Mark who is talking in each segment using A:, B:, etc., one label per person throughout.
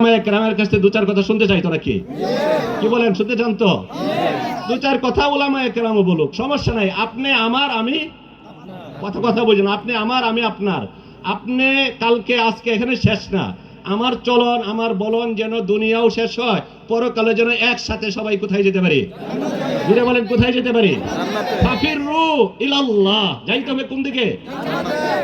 A: গ্রামের কাছ থেকে দু চার কথা শুনতে চাইতো নাকি? কি বলেন, শুনতে চান তো? দু চার কথা ওলামায় কেরামও বলুক, সমস্যা নাই। আপনি আমার, আমি কথা কথা বলছেন আপনি আমার, আমি আপনার। আপনি কালকে, আজকে এখানে শেষ না। আমার চলন, আমার বলন যেন দুনিয়াও শেষ হয়, পরকালে যেন একসাথে সবাই কোথায় যেতে পারি? ধীরে বলেন, কোথায় যেতে পারি? ফাফির রু ইলাল্লাহ। যাইতে হবে কোন দিকে?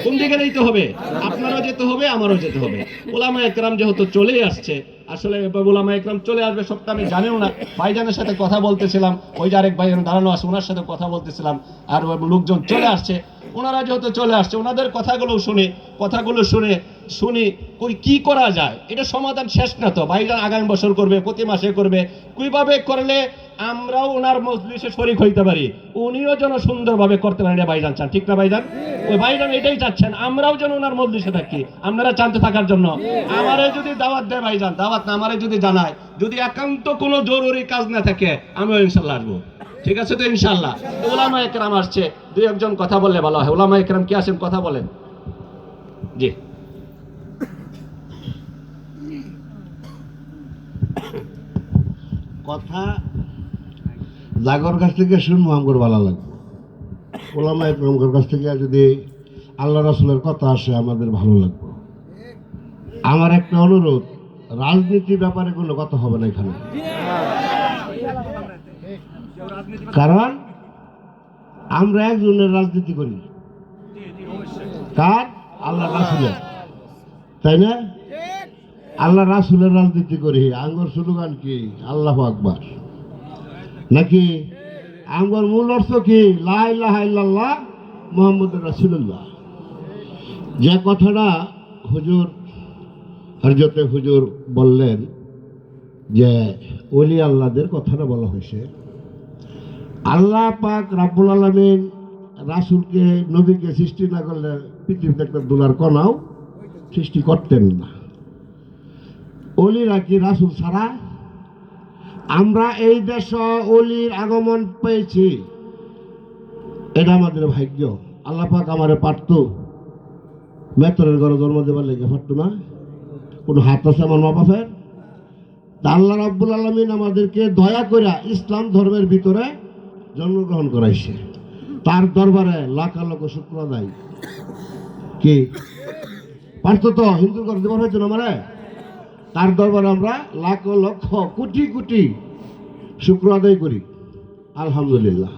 A: কোন দিকে যাইতে হবে? আপনারও যেতে হবে, আমারও যেতে হবে। ওলামা একরাম যেহেতু চলেই আসছে আসলে ওলামা একরাম চলে আসবে সবটা আমি জানিও না। ভাইজানের সাথে কথা বলতেছিলাম, ওই যে আরেক ভাই দাঁড়ানো আছে, ওনার সাথে কথা বলতেছিলাম। আর লোকজন চলে আসছে, ওনারা যেহেতু চলে আসছে, ওনাদের কথাগুলো শুনে কথাগুলো শুনে, শুনি, কই কি করা যায়? এটা সমাধান শেষ না তো? ভাইজান আগামী বছর করবে, প্রতি মাসে করবে। কীভাবে করলে আমরাও ওনার মজলিসে শরিক হইতে পারি। উনিও যেন সুন্দরভাবে করতে পারেন ভাইজান চান। ঠিক না, ভাইজান? ওই ভাইজান এটাই চাচ্ছেন, আমরাও যেন ওনার মজলিসে থাকি। আপনারা চান্তে থাকার জন্য। আমারে যদি দাওয়াত দেয় ভাইজান, দাওয়াত না আমারে যদি জানায়, যদি একান্ত কোনো জরুরি কাজ না থাকে, আমিও ইনশাল্লাহ আসব। ঠিক আছে তো, ইনশাল্লাহ? ওলামা একরাম আসছে। দুই একজন কথা বললে ভালো হয়। ওলামা একরাম কি আছেন কথা বলেন। জি।
B: কথা জাগর কাছ থেকে শুনব আমার ভালো লাগবে। ওলামা একরমকর কাছ থেকে যদি আল্লাহ রাসুলের কথা আসে, আমাদের ভালো লাগবে। আমার একটা অনুরোধ, রাজনীতির ব্যাপারে কোনো কথা হবে না এখানে। কারণ আমরা একজনের রাজনীতি করি। কার? আল্লাহ রাসুলের। তাই না? আল্লাহ রাসুলের রাজনীতি করি। আঙ্গর স্লোগান কি? আল্লাহ আকবার। নাকি? আঙ্গর মূল অর্থ কি? লাহ মোহাম্মদ রাসুল্লাহ যে কথাটা হুজুর হরজতে হুজুর বললেন যে অলি আল্লাহদের কথাটা বলা হয়েছে। আল্লাহ পাক রাব্বুল আলমিন রাসুলকে, নবীকে সৃষ্টি না করলে পৃথিবীতে একটা দোলার কণাও সৃষ্টি করতেন না। অলিরা কি রাসুল ছাড়া আমরা এই দেশ অলির আগমন পেয়েছি। এটা আমাদের ভাগ্য। আল্লাপাক আমারে পারত। মেতরের ঘরে জন্ম দেবার লেগে পারত না। কোনো হাত আছে, আমার মা বাপের আল্লাহ রাব্বুল আলমিন আমাদেরকে দয়া করে ইসলাম ধর্মের ভিতরে জন্মগ্রহণ করাইছে। তার দরবারে লাখ লক্ষ শুক্র দেয় কি? পারত তো? হিন্দুর ঘর দেবার হয়েছে না আমারে? তার দরবারে আমরা লাখ লক্ষ, কোটি কোটি শুক্র আদায় করি। আলহামদুলিল্লাহ।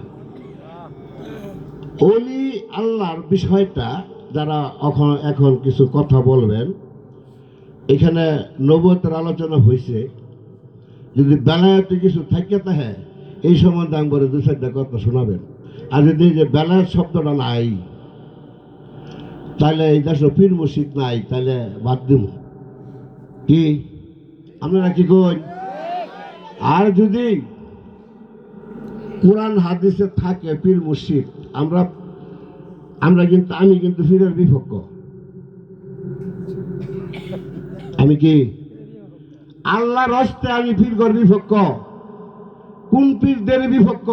B: অলি আল্লাহর বিষয়টা যারা এখন এখন কিছু কথা বলবেন, এখানে নবতের আলোচনা হয়েছে যদি বেলায়তে কিছু থাকে তাহে এই সম্বন্ধে আমি বলে দু চারটা কথা শোনাবেন। আর যদি যে বেলায়ত শব্দটা নাই, তাহলে এই দেশে পীর মসজিদ নাই, তাহলে বাদ দিব কি? আপনারা কি কই? আর যদি কোরআন হাদিসে থাকে পীর মুর্শিদ আমরা আমরা কিন্তু, আমি কিন্তু পীরের বিপক্ষ। আমি কি? আল্লাহ হস্তে আমি পীরগর বিপক্ষ। কোন পীরদের বিপক্ষ?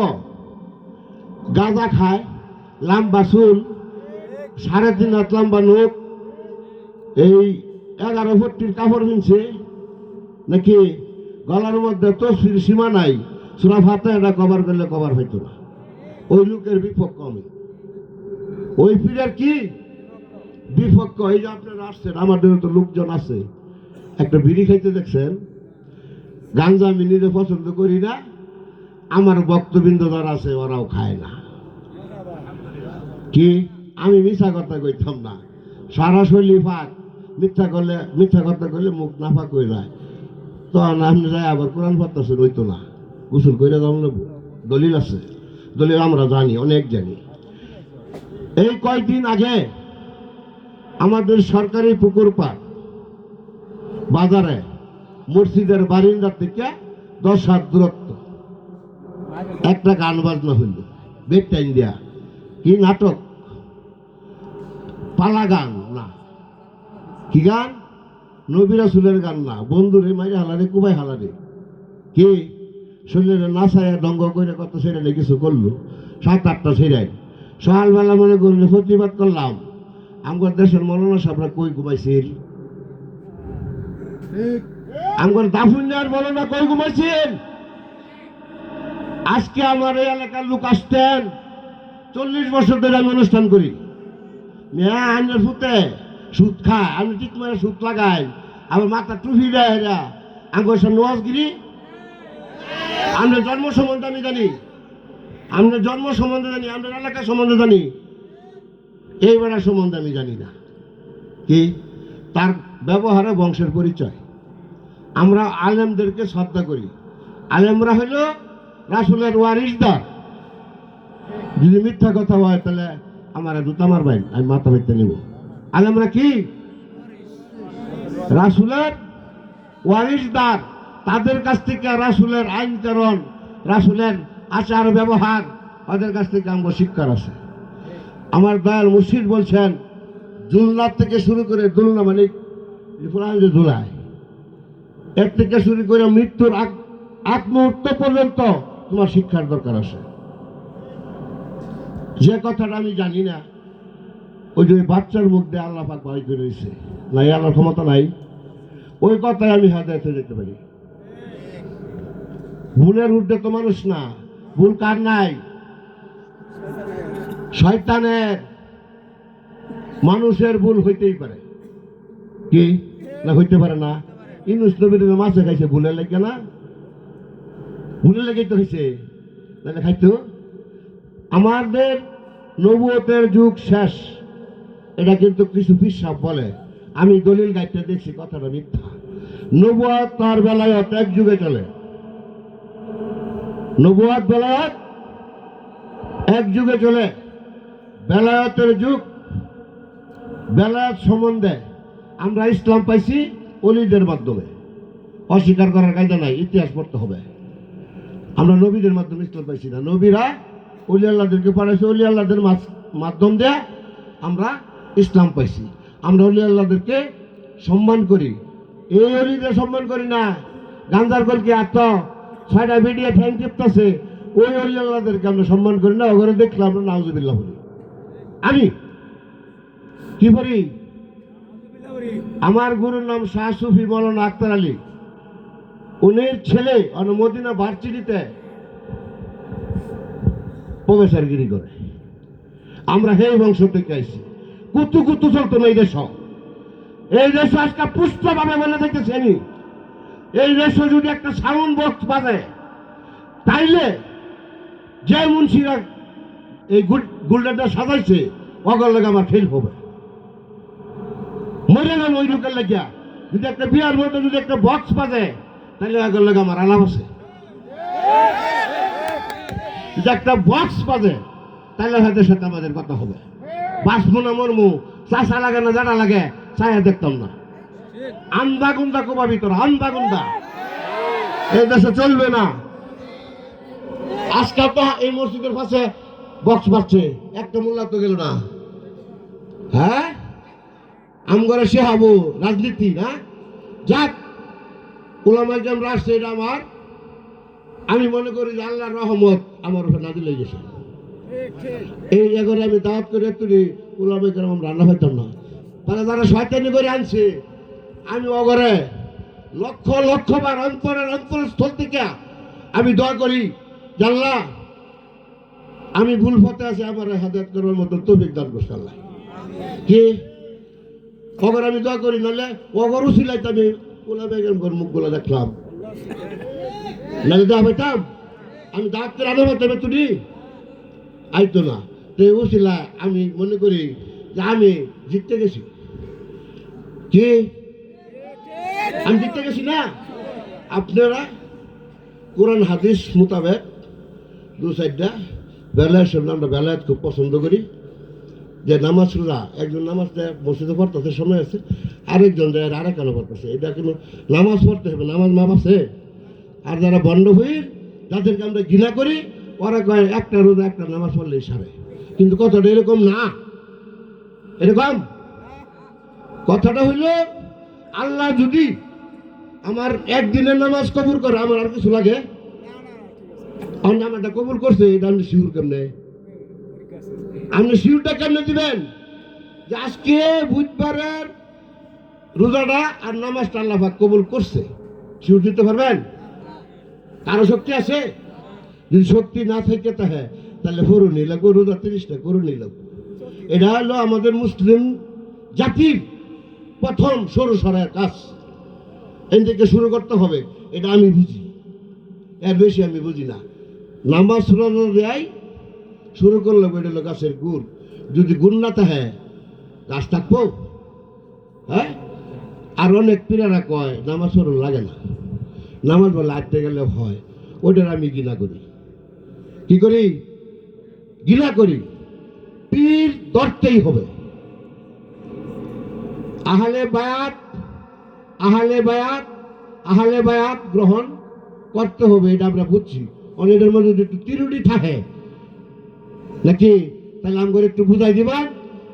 B: গাঁজা খায়, লাম্বা চুল, সাড়ে তিন হাত লম্বা নোক এই এগারো ফুটির কাপড় কিনছে নাকি গলার মধ্যে তসফির সীমা নাই? সুরা ফাতে এটা কভার করলে কভার হইতো না। ওই লোকের বিপক্ষ আমি। ওই পীরের কি বিপক্ষ? এই যে আপনারা আসছেন আমাদের তো লোকজন আছে। একটা বিড়ি খাইতে দেখছেন? গাঞ্জা আমি নিজে পছন্দ করি না। আমার বক্তবৃন্দ যারা আছে, ওরাও খায় না। কি? আমি মিশা কথা কইতাম না। সারা শৈলী ফাঁক। মিথ্যা করলে, মিথ্যা কথা করলে মুখ নাফা কই যায় তখন আপনি যাই আবার কোরআন পাত্তাছেন হইতো না। গোসল করে দাম নেব দলিল আছে। দলিল আমরা জানি, অনেক জানি। এই কয়েকদিন আগে আমাদের সরকারি পুকুর পাড়, বাজারে মসজিদের বারিন্দার থেকে দশ হাত দূরত্ব। একটা গান বাজনা হইল বেড ইন্ডিয়া কি নাটক? পালা গান। কি গান? নবীরা সুলের গান না। বন্ধুরে মাইরে হালারে, কুবাই হালারে। কি? শরীরে নাচায় দঙ্গ করে কত সেরে কিছু করল? সাত, আটটা সেরাই সকালবেলা মনে করলে, প্রতিবাদ করলাম। আমার দেশের মরণা সাপরা কই ঘুমাইছিল আমার দাফুনিয়ার না কই ঘুমাইছেন? আজকে আমার এই এলাকার লোক আসতেন, চল্লিশ বছর ধরে আমি অনুষ্ঠান করি। মেয়া আইনের ফুতে। সুদ খায়। আমি ঠিক মানে সুদ লাগাই। আমার মাথা টুপি দেয় এরা। আমার সব নোয়াজগিরি আমরা জন্ম সম্বন্ধে আমি জানি। আমরা জন্ম সম্বন্ধে জানি। আমরা এলাকা সম্বন্ধে জানি। এই বেড়া সম্বন্ধে আমি জানি না। কি? তার ব্যবহারে বংশের পরিচয়। আমরা আলেমদেরকে শ্রদ্ধা করি। আলেমরা হইল রাসুলের ওয়ারিসদার যদি মিথ্যা কথা হয়, তাহলে আমার আমার ভাই, আমি মাথা পেতে নেব। আলেমরা কি? রাসুলের ওয়ারিসদার তাদের কাছ থেকে রাসুলের আইনকরণ রাসুলের আচার ব্যবহার ওদের কাছ থেকে আমরা শিক্ষার আছে। আমার দয়াল মুর্শিদ বলছেন জুলনার থেকে শুরু করে দুলনা মানে যে এর থেকে শুরু করে মৃত্যুর আগ আগ মুহূর্ত পর্যন্ত তোমার শিক্ষার দরকার আছে। যে কথাটা আমি জানি না ওই যে বাচ্চার মুখ দিয়ে আল্লাহ পাক বাড়ি করে রয়েছে নাই, আল্লাহর ক্ষমতা নাই। ওই কথায় আমি হাতে যেতে পারি। ভুলের ঊর্ধ্বে তো মানুষ না। ভুল কার নাই? শয়তানের। মানুষের ভুল হইতেই পারে। কি? না, হইতে পারে না। ইনুস নবীর মাছে খাইছে, ভুলের লাগে না? ভুলের লেগেই তো হয়েছে না খাইতো? আমাদের নবুয়তের যুগ শেষ। এটা কিন্তু কিছু বিশ্বাস বলে। আমি দলিল গাইতে দেখছি কথাটা মিথ্যা। নবুয়াত তার বেলায়ত এক যুগে চলে। নবুয়াত বেলায়ত এক যুগে চলে। বেলায়তের যুগ, বেলায়ত সম্বন্ধে আমরা ইসলাম পাইছি অলিদের মাধ্যমে। অস্বীকার করার কায়দা নাই, ইতিহাস পড়তে হবে। আমরা নবীদের মাধ্যমে ইসলাম পাইছি না। নবীরা অলি আল্লাহদেরকে পাঠাইছে অলি আল্লাহদের মাধ্যম দিয়ে আমরা ইসলাম পাইছি। আমরা অলি আল্লাহদেরকে সম্মান করি। এই অলিদের সম্মান করি না। গান্ধার কলকে আত্ম ছয়টা বেরিয়ে ঠ্যাং টিপতেছে, ওই অলি আল্লাহদেরকে আমরা সম্মান করি না। ওখানে দেখলাম আমরা নাউজুবিল্লাহ বলি আমি কি করি? আমার গুরুর নাম শাহ সুফি মৌলানা আক্তার আলী। উনির ছেলে অনুমোদিনা ভার্সিটিতে প্রফেসরগিরি করে। আমরা সেই বংশ থেকে আইছি। কুতু কুতু চলতো না এই দেশ। এই দেশ আজকে পুষ্টভাবে বলে দেখতেছেন এই দেশে যদি একটা সাউন্ড বক্স বাজে তাইলে যে মুন্সিরা এই গুলডাটা সাজাইছে অগর লাগে আমার ফেল হবে। মরে গেল ওই লোকের লাগিয়া। যদি একটা বিয়ার মধ্যে যদি একটা বক্স বাজে তাহলে অগর লাগে আমার আলাপ আছে। যদি একটা বক্স বাজে তাহলে হয়তো সাথে আমাদের কথা হবে। বাঁচবো না মরমু চাষা লাগে না জানা লাগে, ছায়া দেখতাম না। আন্দা গুন্দা কোবাবি তোর আন্দা গুন্দা। এই দেশে চলবে না। আজকাল তো এই মসজিদের পাশে বক্স বাজছে একটা মোল্লা তো গেল না। হ্যাঁ? আমগরে সে হব, রাজনীতি, না? যাক ওলামাইজাম রাষ্ট্র এটা আমার। আমি মনে করি যে আল্লাহর রহমত আমার উপর নাজিল হয়ে গেছে। এই জায়গায় আমি দাওয়াত করে তুলি ওলামাই কেরাম রান্না হইতাম না। তারা যারা শয়তানি করে আনছে, আমি অগরে লক্ষ লক্ষ বার অন্তরের অন্তরস্থল থেকে আমি দয়া করি, জানলা, আমি ভুল পথে আছি, আমার হাজাত করার মতো তৌফিক দান করছে আল্লাহ। কি? অগর আমি দয়া করি, নাহলে অগরও সিলাইতে আমি ওলা বেগম মুখগুলো দেখলাম। নাহলে দা পাইতাম। আমি দাঁত করে আনো পাইতাম তুমি আইতো না। তো ও সিলা আমি মনে করি যে আমি জিততে গেছি। কি? আমি জিততে গেছি না? আপনারা কোরআন হাদিস মোতাবেক দু সাইডটা বেলায়ের সামনে আমরা বেলায়েত খুব পছন্দ করি। যে নামাজ রোজা একজন নামাজ দেয়, মসজিদে পড়তেছে সময় আছে। আরেকজন দেয়, আর কেন পড়তেছে। এটা কিন্তু নামাজ পড়তে হবে, নামাজ মাপ আছে। আর যারা বন্ধ হই যাদেরকে আমরা ঘৃণা করি ওরা কয়, একটা রোজা, একটা নামাজ পড়লে সারে। কিন্তু কথাটা এরকম না। এরকম? কথাটা হইল, আল্লাহ যদি আমার একদিনের নামাজ কবুল করে, আমার আর কিছু লাগে? আমার নামাজটা কবুল করছে, এটা আপনি শিউর কেমনে? আপনি শিউরটা কেমনে দিবেন? যে আজকে বুধবারের রোজাটা আর নামাজটা আল্লাহ কবুল করছে। শিউর দিতে পারবেন? কারও শক্তি আছে? যদি শক্তি না থাকে তাহে তাহলে হরু নিল গরু না তিরিশটা গরু নিল এটা হলো আমাদের মুসলিম জাতির প্রথম সরু সরের কাজ। এন থেকে শুরু করতে হবে, এটা আমি বুঝি। এর বেশি আমি বুঝি না। নামাজ সুরানো দেয়, শুরু করলে এটা হলো গাছের গুড়। যদি গুড় না থাকে গাছ থাকব। হ্যাঁ? আর অনেক পীরারা কয়, নামাজ লাগে না। নামাজ বলে আটতে গেলে হয়, ওইটার আমি গিনা করি। কি করি? গিলা করি। পীর ধরতেই হবে। আহলে বায়াত আহলে বায়াত আহলে বায়াত গ্রহণ করতে হবে, এটা আমরা বুঝছি। অনেকের মধ্যে একটু তিরুটি থাকে, নাকি? তাহলে আমাকে একটু বুঝাই দিবেন?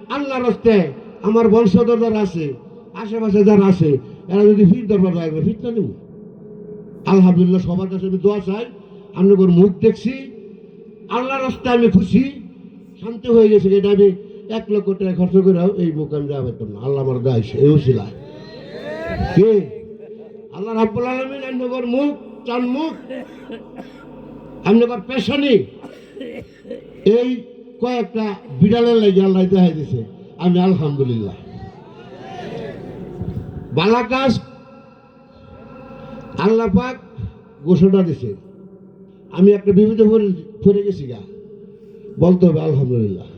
B: আল্লাহ রস্তে আমার বংশধর যারা আছে, আশেপাশে যারা আছে, এরা যদি ফির দরবার লাগবে না নেব। আলহামদুলিল্লাহ, সবার কাছে আমি দোয়া চাই। আপনাদের মুখ দেখছি। আল্লাহ রাস্তায় আমি খুশি, শান্তি হয়ে গেছে এটা আমি এক লক্ষ টাকা খরচ করে এই মুখ আমি যাওয়া পারতাম না। আল্লাহ আমার গাইছে এই উচিলায় কে? আল্লাহ রাব্বুল আলমিন আপনাদের মুখ, চান মুখ আপনাদের পেশানি এই কয়েকটা বিড়ালের লাগে আল্লাহ দেখা দিছে, আমি আলহামদুলিল্লাহ। বালাকাশ, আল্লাহ পাক ঘোষণা দিছে। আমি একটা বিপদে পড়ে গেছি গা। বলতে হবে আলহামদুলিল্লাহ।